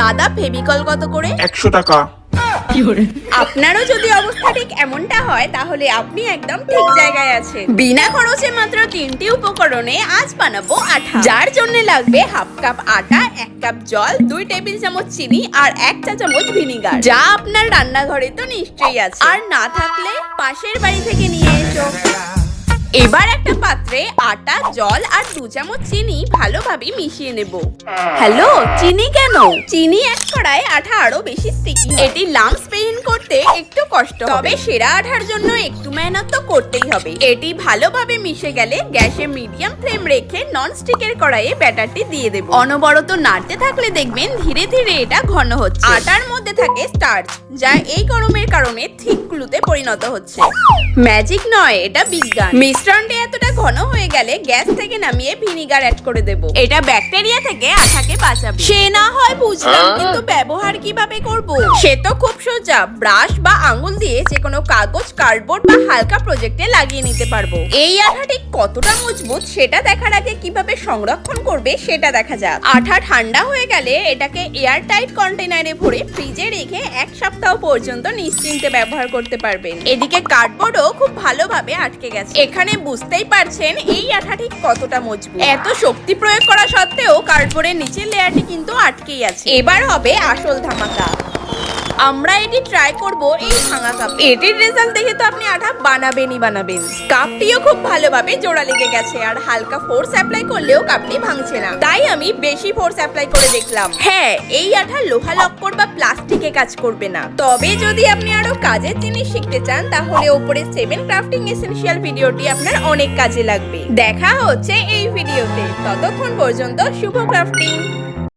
দাদা ফেবিকল কত করে? একশো টাকা। আপনারও যদি অবস্থা ঠিক এমনটা হয় তাহলে আপনি একদম ঠিক জায়গায় আছেন। বিনা খরচে মাত্র তিনটি উপকরণে আজ বানাবো আঠা। যার জন্য লাগবে হাফ কাপ আটা এক কাপ জল দুই টেবিল চামচ চিনি আর এক চা চামচ ভিনিগার। যা আপনার রান্নাঘরে তো নিশ্চয়ই আছে। আর না থাকলে পাশের বাড়ি থেকে নিয়ে এসো। এবার একটা পাত্রে আটা, জল আর দু চামচ চিনি ভালোভাবে মিশিয়ে নেব। হ্যালো, চিনি কেন? চিনি এক কড়ায় আঠা আরও বেশি স্টিকি এটি লাম্পস পেইন করতে একটু কষ্ট তবে সেরা আঠার জন্য একটু মেহনত তো করতেই হবে। এটি ভালোভাবে মিশে গেলে গ্যাসে মিডিয়াম ফ্লেম রেখে নন স্টিকের কড়াইয়ে ব্যাটারটি দিয়ে দেব। অনবরত নাড়তে থাকলে দেখবেন ধীরে ধীরে এটা ঘন হচ্ছে। আটার মধ্যে থাকে স্টার্চ যা এই গরমের কারণে থিক গ্লুতে পরিণত হচ্ছে। ম্যাজিক নয় এটা বিজ্ঞান। মিশ্রণটি এতটা ঘন হয়ে গেলে গ্যাস থেকে নামিয়ে ভিনিগার অ্যাড করে দেব। এটা ব্যাকটেরিয়া থেকে আঠাকে বাঁচাবে। সে না হয় বুঝলাম কিন্তু ব্যবহার কীভাবে করব? সে তো খুব সোজা ব্রাশ বা আঙ্গুল দিয়ে যে কোনো কাগজ কার্ডবোর্ড বা হালকা প্রজেক্টে লাগিয়ে নিতে পারব। এই আঠাটি কতটা মজবুত সেটা দেখার আগে কীভাবে সংরক্ষণ করবে সেটা দেখা যাক। আঠা ঠান্ডা হয়ে গেলে এটাকে এয়ার টাইট কন্টেনারে ভরে ফ্রিজে রেখে এক সপ্তাহ পর্যন্ত নিশ্চিন্তে ব্যবহার করতে পারবেন। এদিকে কার্ডবোর্ডও খুব ভালোভাবে আটকে গেছে। এখানে বুঝতেই পারছেন এই আঠাটি কতটা মজবুত। এত শক্তি প্রয়োগ করা সত্ত্বেও কার্ডবোর্ডের নিচের লেয়ারটি কিন্তু আটকেই আছে। এবার হবে আসল ধামাকা। আমরা এটি ট্রাই করব এই ভাঙা কাপ এটির রেজাল্ট দেখে তো আপনি আঠা বানাবেনই বানাবেন। কাপটিও খুব ভালোভাবে জোড়া লেগে গেছে আর হালকা ফোর্স অ্যাপ্লাই করলেও কাপটি ভাঙছে না। তাই আমি বেশি ফোর্স অ্যাপ্লাই করে দেখলাম। হ্যাঁ এই আঠা লোহা লক্কর বা প্লাস্টিকে কাজ করবে না। তবে যদি আপনি আরও কাজের জিনিস শিখতে চান, তাহলে উপরে সেভেন ক্রাফটিং এসেনশিয়াল ভিডিওটি আপনার অনেক কাজে লাগবে। দেখা হচ্ছে এই ভিডিওতে ততক্ষণ পর্যন্ত শুভ ক্রাফটিং